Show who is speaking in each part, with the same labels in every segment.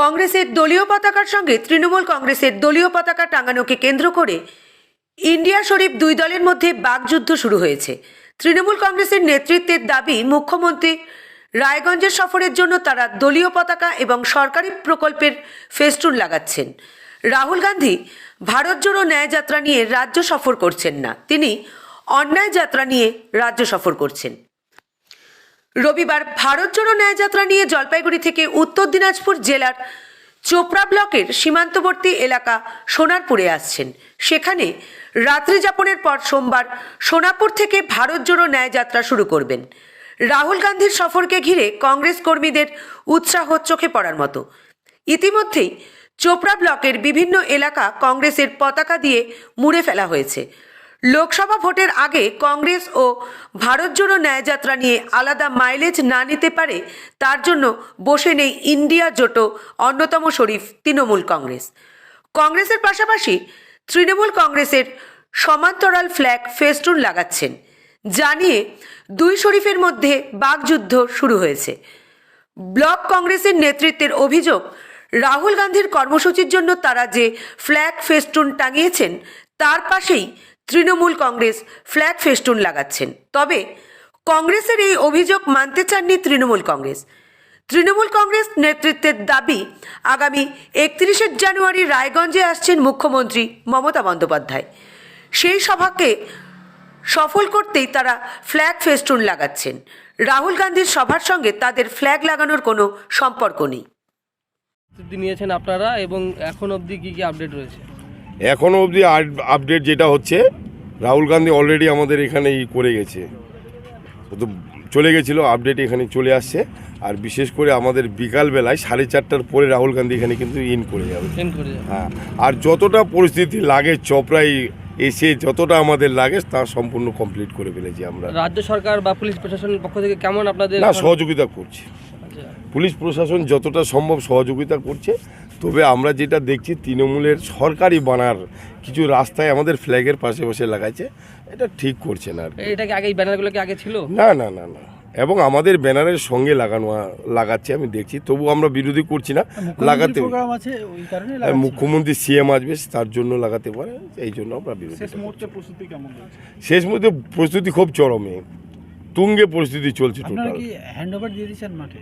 Speaker 1: কংগ্রেসের দলীয় পতাকার সঙ্গে তৃণমূল কংগ্রেসের দলীয় পতাকা টাঙানোকে কেন্দ্র করে ইন্ডিয়া শরীফ দুই দলের মধ্যে বাগযুদ্ধ শুরু হয়েছে। তৃণমূল কংগ্রেসের নেতৃত্বের দাবি, মুখ্যমন্ত্রী রায়গঞ্জের সফরের জন্য তারা দলীয় পতাকা এবং সরকারি প্রকল্পের ফেস্টুন লাগাচ্ছেন। রাহুল গান্ধী, ভারত জোড়ো ন্যায় যাত্রা নিয়ে রাজ্য সফর করছেন না। তিনি, অন্যায় যাত্রা নিয়ে রাজ্য সফর করছেন। রবিবার ভারত জোড়ো ন্যায়যাত্রা নিয়ে জলপাইগুড়ি থেকে উত্তর দিনাজপুর জেলার চোপড়া ব্লকের সীমান্তবর্তী এলাকা সোনারপুরে আসছেন। সেখানে রাত্রি যাপনের পর সোমবার সোনাপুর থেকে ভারত জোড়ো ন্যায়যাত্রা শুরু করবেন। রাহুল গান্ধীর সফরকে ঘিরে কংগ্রেস কর্মীদের উৎসাহ চোখে পড়ার মতো। ইতিমধ্যেই চোপড়া ব্লকের বিভিন্ন এলাকা কংগ্রেসের পতাকা দিয়ে মুড়ে ফেলা হয়েছে। লোকসভা ভোটের আগে কংগ্রেস ও ভারত জোড়ো ন্যায়যাত্রা নিয়ে আলাদা মাইলেজ না নিতে পারে, তার জন্য বসে নেই ইন্ডিয়া জোটো অন্যতম শরীফ তৃণমূল কংগ্রেস। কংগ্রেসের পাশাপাশি তৃণমূল কংগ্রেসের সমান্তরাল ফ্ল্যাগ ফেস্টুন লাগাচ্ছেন জানিয়ে দুই শরীফের মধ্যে বাগযুদ্ধ শুরু হয়েছে। ব্লক কংগ্রেসের নেতৃত্বের অভিযোগ, রাহুল গান্ধীর কর্মসূচির জন্য তারা যে ফ্ল্যাগ ফেস্টুন টাঙিয়েছেন, তার পাশেই তৃণমূল কংগ্রেস ফ্ল্যাগ ফেস্টুন লাগাচ্ছেন। তবে কংগ্রেসের এই অভিযোগ মানতে চাননি তৃণমূল কংগ্রেস। তৃণমূল কংগ্রেস নেতৃত্বের দাবি, আগামী একত্রিশে জানুয়ারি রায়গঞ্জে আসছেন মুখ্যমন্ত্রী মমতা বন্দ্যোপাধ্যায়। সেই সভাকে সফল করতেই তারা ফ্ল্যাগ ফেস্টুন লাগাচ্ছেন। রাহুল গান্ধীর সভার সঙ্গে তাদের ফ্ল্যাগ লাগানোর কোনো সম্পর্ক নেই।
Speaker 2: নিয়েছেন আপনারা এবং এখন অবধি কি কি আপডেট রয়েছে?
Speaker 3: এখনও অবধি আপডেট যেটা হচ্ছে রাহুল গান্ধী অলরেডি আমাদের এখানে ই করে গেছে। তো চলে গেছিল আপডেট এখানে চলে আসছে। আর বিশেষ করে আমাদের বিকালবেলায় সাড়ে চারটার পরে রাহুল গান্ধী এখানে কিন্তু ইন করে যাবে। হ্যাঁ আর যতটা পরিস্থিতি লাগে চপড়াই এসে যতটা আমাদের লাগে তা সম্পূর্ণ কমপ্লিট করে ফেলেছি আমরা।
Speaker 2: রাজ্য সরকার বা পুলিশ প্রশাসনের পক্ষ থেকে কেমন আপনাদের
Speaker 3: না সহযোগিতা করছি।
Speaker 2: আচ্ছা,
Speaker 3: পুলিশ প্রশাসন যতটা সম্ভব সহযোগিতা করছে। তবে আমরা যেটা দেখছি তৃণমূলের সরকারি বানার কিছু রাস্তায় আমাদের ফ্ল্যাগের পাশে পাশে লাগাইছে। এটা ঠিক করছে না আর কি।
Speaker 2: এটা কি আগে এই ব্যানারগুলো কি আগে ছিল?
Speaker 3: না না না না। এবং আমাদের ব্যানারের সঙ্গে লাগানো লাগাচ্ছে আমি দেখছি। তবু আমরা বিরোধী করছি না। লাগাতে
Speaker 4: আছে ওই কারণে
Speaker 3: হ্যাঁ, মুখ্যমন্ত্রী সিএম আসবে তার জন্য লাগাতে পারে এই জন্য আমরা বিরোধী
Speaker 4: শেষ মুহূর্তে প্রস্তুতি
Speaker 3: শেষ মধ্যে প্রস্তুতি খুব চরমে। তুঙ্গে পরিস্থিতি চলছে
Speaker 4: আপনারা
Speaker 3: টোটাল
Speaker 4: কি হ্যান্ড ওভার দিয়ে দিয়েছেন মাঠে?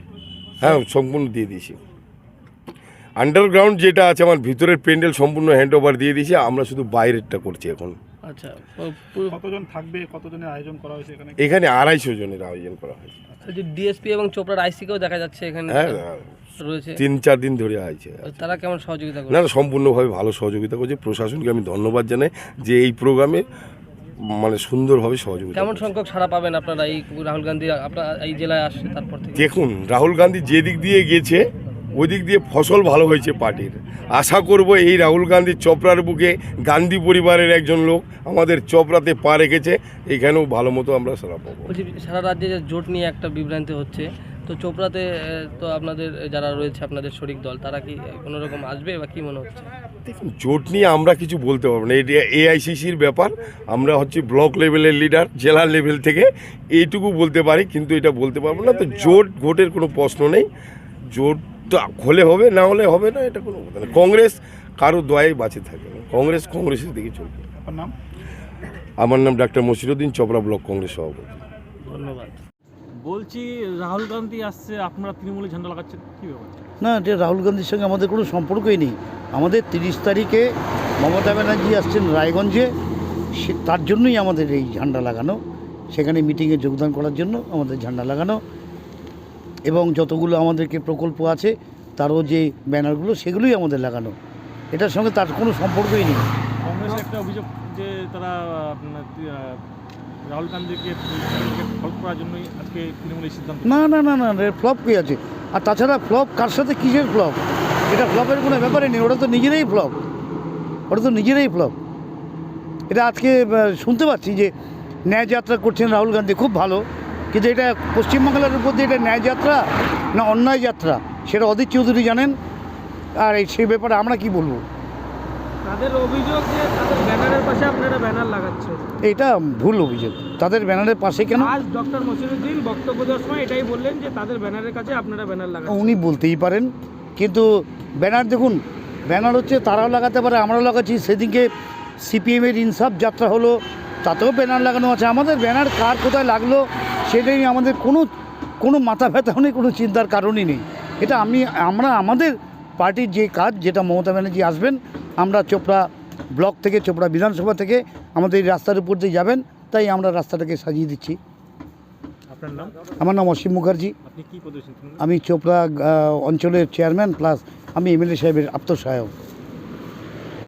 Speaker 3: হ্যাঁ সম্পূর্ণ দিয়ে দিয়েছি। আন্ডারগ্রাউন্ড যেটা আছে আমার ভিতরের প্যান্ডেল সম্পূর্ণ হ্যান্ড ওভার দিয়ে দিয়েছি আমরা শুধু বাইরেরটা করছি এখন।
Speaker 2: আচ্ছা
Speaker 4: কতজন থাকবে কতজনের আয়োজন করা হয়েছে এখানে?
Speaker 3: এখানে আড়াইশো জনের আয়োজন করা হয়েছে।
Speaker 2: যে ডিএসপি এবং চোপড়ার আইসিকেও দেখা যাচ্ছে এখানে
Speaker 3: হ্যাঁ
Speaker 2: রয়েছে।
Speaker 3: তিন চার দিন ধরে আছে
Speaker 2: তারা কেমন সহযোগিতা করে
Speaker 3: না না সম্পূর্ণভাবে ভালো সহযোগিতা করছে। প্রশাসনকে আমি ধন্যবাদ জানাই যে এই প্রোগ্রামে মানে সুন্দরভাবে সহযোগিতা
Speaker 2: কেমন সংখ্যক সাড়া পাবেন আপনারা এই রাহুল গান্ধী আপনার এই জেলায় আসছে তারপর থেকে?
Speaker 3: দেখুন রাহুল গান্ধী যে দিক দিয়ে গেছে ওই দিক দিয়ে ফসল ভালো হয়েছে পার্টির। আশা করব এই রাহুল গান্ধী চপড়ার বুকে গান্ধী পরিবারের একজন লোক আমাদের চপড়াতে পা রেখেছে এখানেও ভালো মতো আমরা সারা পাবো।
Speaker 2: সারা রাজ্যে যে জোট নিয়ে একটা বিভ্রান্তি হচ্ছে তো চোপড়াতে তো আপনাদের যারা রয়েছে আপনাদের শরিক দল তারা কি কোনো রকম আসবে বা কি মনে হচ্ছে?
Speaker 3: দেখুন জোট নিয়ে আমরা কিছু বলতে পারব না। এটা এআইসিসির ব্যাপার আমরা হচ্ছে ব্লক লেভেলের লিডার জেলা লেভেল থেকে এইটুকু বলতে পারি কিন্তু এটা বলতে পারব না। তো জোট ভোটের কোনো প্রশ্ন নেই। জোটটা হলে হবে না হলে হবে না এটা কোনো কথা না কংগ্রেস কারও দয়াই বাঁচে থাকে কংগ্রেস কংগ্রেসের দিকে চলবে।
Speaker 4: আপনার নাম?
Speaker 3: আমার নাম ডাক্তার মসিরুদ্দিন চপড়া ব্লক কংগ্রেস সভাপতি।
Speaker 2: ধন্যবাদ।
Speaker 5: বলছি রাহুল গান্ধী আসছে আপনারা তৃণমূলে ঝান্ডা লাগাচ্ছেন কি ব্যাপার?
Speaker 6: না এটা রাহুল গান্ধীর সঙ্গে আমাদের কোনো সম্পর্কই নেই। আমাদের তিরিশ তারিখে মমতা ব্যানার্জি আসছেন রায়গঞ্জে সে তার জন্যই আমাদের এই ঝান্ডা লাগানো। সেখানে মিটিংয়ে যোগদান করার জন্য আমাদের ঝান্ডা লাগানো। এবং যতগুলো আমাদেরকে প্রকল্প আছে তারও যে ব্যানারগুলো সেগুলোই আমাদের লাগানো। এটার সঙ্গে তার কোনো সম্পর্কই নেই।
Speaker 5: কংগ্রেসের একটা অভিযোগ যে তারা রাহুল গান্ধীকে ফল করার জন্যই আজকে তৃণমূলের সিদ্ধান্ত
Speaker 6: না না না না ফ্লপ কী আছে? আর তাছাড়া ফ্লপ কার সাথে কিসের ফ্লপ? এটা ফ্লপের কোনো ব্যাপারই নেই ওটা তো নিজেরাই ফ্লপ। ওটা তো নিজেরাই ফ্লপ। এটা আজকে শুনতে পাচ্ছি যে ন্যায় যাত্রা করছেন রাহুল গান্ধী খুব ভালো। কিন্তু এটা পশ্চিমবাংলার উপর দিয়ে এটা ন্যায় যাত্রা না অন্যায় যাত্রা সেটা অদিত চৌধুরী জানেন। আর এই সেই ব্যাপারে আমরা কি বলব?
Speaker 5: তাদের অভিযোগ যে তাদের ব্যানারের পাশে আপনারা ব্যানার লাগাচ্ছেন।
Speaker 6: এটা ভুল অভিযোগ। তাদের ব্যানারের পাশে কেন?
Speaker 5: আজ ডক্টর মসিরুদ্দিন বক্তব্য দেওয়ার সময় এটাই বললেন যে তাদের ব্যানারের কাছে আপনারা ব্যানার লাগাচ্ছেন।
Speaker 6: উনি বলতেই পারেন। কিন্তু ব্যানার দেখুন ব্যানার হচ্ছে তারাও লাগাতে পারে আমরাও লাগাচ্ছি। সেদিনকে সিপিএমের ইনসাফ যাত্রা হলো তাতেও ব্যানার লাগানো আছে। আমাদের ব্যানার কার কোথায় লাগল? সেটা নিয়ে আমাদের কোনো কোনো মাথা ব্যথাও নেই কোনো চিন্তার কারণই নেই। এটা আমি আমরা আমাদের পার্টির যে কাজ যেটা মমতা ব্যানার্জি আসবেন আমরা চোপড়া ব্লক থেকে চোপড়া বিধানসভা থেকে আমাদের এই রাস্তার উপর দিয়ে যাবেন তাই আমরা রাস্তাটাকে সাজিয়ে দিচ্ছি।
Speaker 5: আপনার নাম?
Speaker 6: আমার নাম অসীম মুখার্জি।
Speaker 5: আপনি কি
Speaker 6: আমি চোপড়া অঞ্চলের চেয়ারম্যান প্লাস আমি এমএলএ সাহেবের আত্মসহায়ক।